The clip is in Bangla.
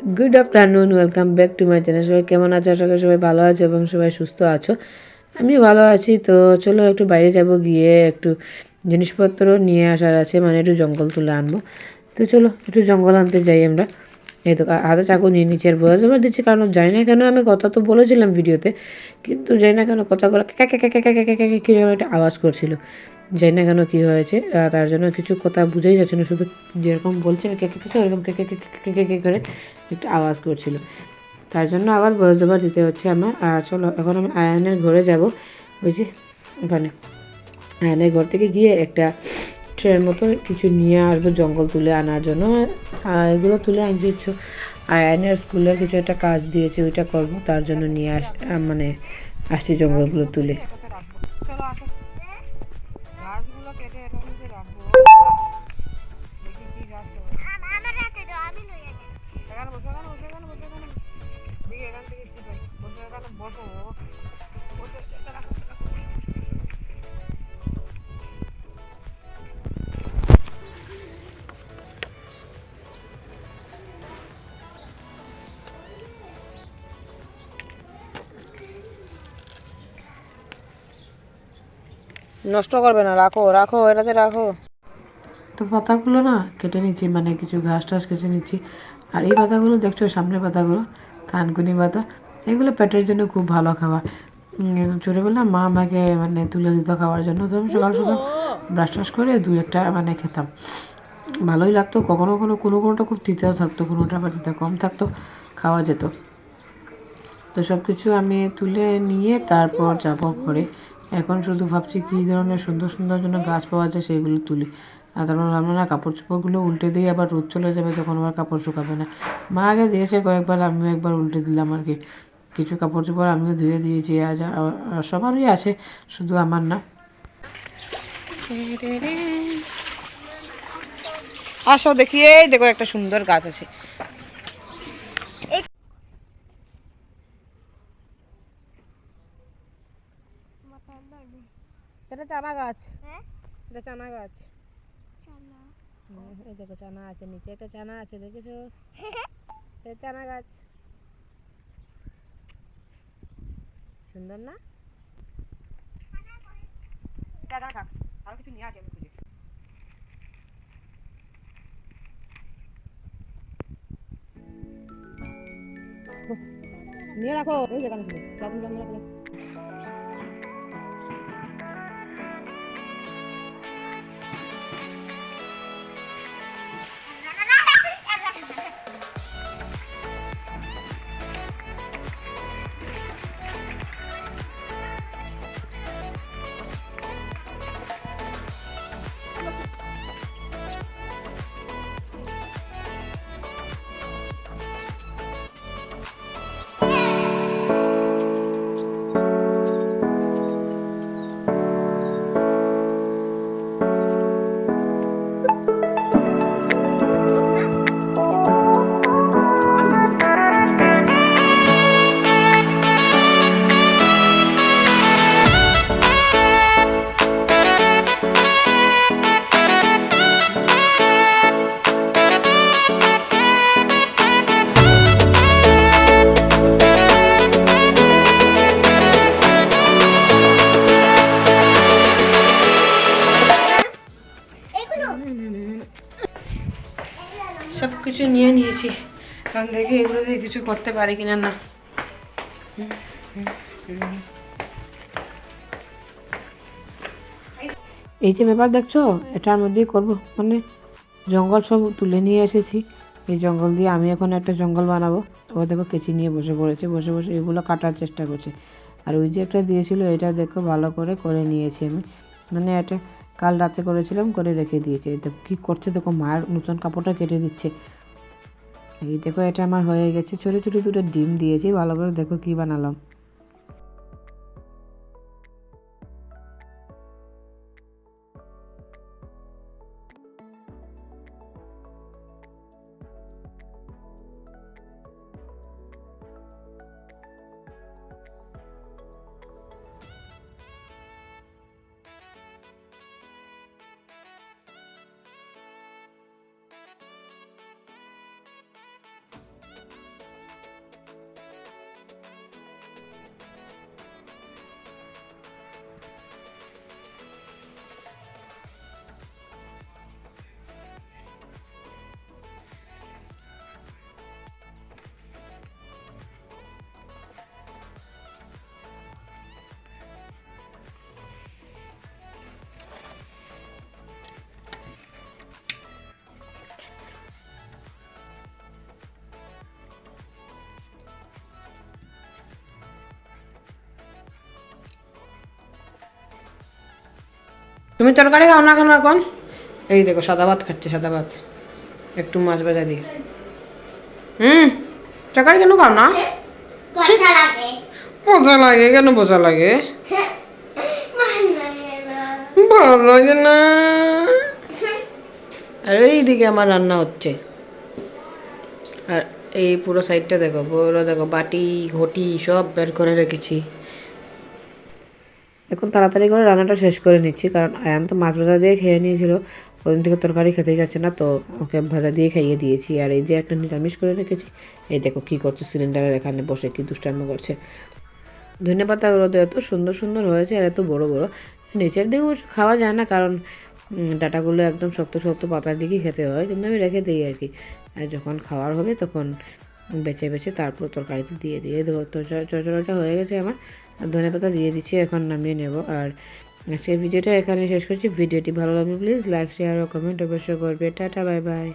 Good afternoon welcome back to my channel সবাই কেমন আছো আশা করি সবাই ভালো আছো এবং সবাই সুস্থ আছো আমি ভালো আছি তো চলো একটু বাইরে যাব গিয়ে একটু জিনিসপত্র নিয়ে আসার আছে মানে একটু জঙ্গল তুলে আনব তো চলো একটু জঙ্গল আনতে যাই আমরা এই তো হাতে চাকু নিয়ে নিচে আর বয়স আবার দিচ্ছি কারণ জানি না কেন আমি কথা তো বলেছিলাম ভিডিওতে কিন্তু জানি না কেন কথাগুলো ক্যাকে ক্যাকে ক্যাকে ক্যাকে ক্যাকে কীরকম একটা আওয়াজ করছিল জানি না কেন কী হয়েছে তার জন্য কিছু কথা বুঝেই যাচ্ছে না, শুধু যেরকম বলছে কেকে কেকে ওরকম কেকে কেকে কেকে করে একটু আওয়াজ করছিল। তার জন্য আবার বয়স দেবার দিতে হচ্ছে আমার আর চলো এখন আমি আয়নের ঘরে যাব। যে ওখানে। আয়নের ঘর থেকে গিয়ে একটা ট্রের মতো কিছু নিয়ে আসব জঙ্গল তুলে আনার জন্য। এগুলো তুলে আনছি আয়নের স্কুলের কিছু একটা কাজ দিয়েছে, ওইটা করব, তার জন্য নিয়ে আস মানে আসছি জঙ্গলগুলো তুলে। নষ্ট করবে না, রাখো রাখো, এটাতে রাখো। তো পাতাগুলো না কেটে নিচ্ছি মানে কিছু ঘাস টাস কেটে নিচ্ছি। আর এই পাতাগুলো দেখছ, সামনের পাতাগুলো, থানকুনি পাতা, এগুলো পেটের জন্য খুব ভালো খাবার। ছোটোবেলা মা আমাকে মানে তুলে দিত খাওয়ার জন্য, তো আমি সকাল সকাল ব্রাশ টাশ করে দু একটা মানে খেতাম। ভালোই লাগতো, কখনো কখনো কোনো কোনোটা খুব তিতেও থাকতো, কোনোটা আবার তিতে কম থাকতো, খাওয়া যেত। তো সব কিছু আমি তুলে নিয়ে তারপর যাব ঘরে। এখন শুধু ভাবছি কী ধরনের সুন্দর সুন্দর জন্য গাছ পাওয়া যায় সেগুলো তুলি। আর তারপর ভাবলাম, না, কাপড় চোপড়গুলো উল্টে দিয়ে আবার রোদ চলে যাবে, তখন আবার কাপড় শুকাবে না। মা আগে দিয়েছে কয়েকবার, আমিও একবার উল্টে দিলাম আর কি। কিছু কাপড় চোপড় আমিও ধুয়ে দিয়েছি, আজ সবারই আছে, শুধু আমার না। আসো দেখি, এই দেখো একটা সুন্দর গাছ আছে। এটা চানা গাছ। হ্যাঁ? এটা চানা গাছ। চলো এই দেখো চানা আছে নিচে একটা চানা আছে দেখেছ? চানা গাছ। সুন্দর না? থাক কিছু নিয়ে আসি আমি খুঁজে। নিয়ে রাখো ওই যেখানে ছিল। সব কিছু নিয়ে নিয়েছি। কারণ দেখি এগুলো দিয়ে কিছু করতে পারি কিনা না। এই যে ব্যাপার দেখছ, এটার মধ্যেই করব। মানে জঙ্গল সব তুলে নিয়ে এসেছি। এই জঙ্গল দিয়ে আমি এখন একটা জঙ্গল বানাবো। ও দেখো কেচি নিয়ে বসে পড়েছে, বসে বসে এগুলো কাটার চেষ্টা করছে। আর ওই যে একটা দিয়েছিল, এটা দেখো ভালো করে করে নিয়েছি আমি। মানে এটা কাল রাতে করেছিলাম, করে রেখে দিয়েছে। দেখো কী করছে, দেখো মায়ের নতুন কাপড়টা কেটে দিচ্ছে। এই দেখো, এটা আমার হয়ে গেছে। ছোটো ছোটো দুটো ডিম দিয়েছি, ভালো করে দেখো কী বানালাম। তুমি তরকারি খাও না কেন এখন? এই দেখো সাদা ভাত খাচ্ছে সাদা ভাত। একটু মাছ ভাজা দিয়ে। হুম? তরকারি কেন খাও না? মজা লাগে। কেন মজা লাগে? ভালো লাগে না। আর এইদিকে আমার রান্না হচ্ছে। আর এই পুরো সাইডটা দেখো পুরো দেখো বাটি ঘটি সব বের করে রেখেছি। এখন তাড়াতাড়ি করে রান্নাটা শেষ করে নিচ্ছি, কারণ আয়ান তো মাছ ভাজা দিয়ে খেয়ে নিয়েছিল। ওদিন থেকে তরকারি খেতেই যাচ্ছে না, তো ওকে ভাজা দিয়ে খাইয়ে দিয়েছি। আর এই যে একটা নিরামিষ করে রেখেছি, এই দেখো কী করছে সিলিন্ডারের এখানে বসে, কি দুষ্টান্ন করছে। ধনে পাতাগুলো এত সুন্দর সুন্দর হয়েছে আর এত বড় বড়। নিচের দিকেও খাওয়া যায় না, কারণ ডাটাগুলো একদম শক্ত শক্ত পাতার দিকেই খেতে হয় কিন্তু আমি রেখে দিই আর কি। আর যখন খাওয়ার হবে তখন বেছে বেছে তারপর তরকারিতে দিয়ে দিয়ে দেখো চচড়াটা হয়ে গেছে আমার। ধনে পাতা দিয়ে দিচ্ছি, এখন নামিয়ে নেব। আর আজকের ভিডিওটা এখানে শেষ করছি। ভিডিওটি ভালো লাগবে প্লিজ লাইক শেয়ার ও কমেন্ট অবশ্যই করবে। Tata bye bye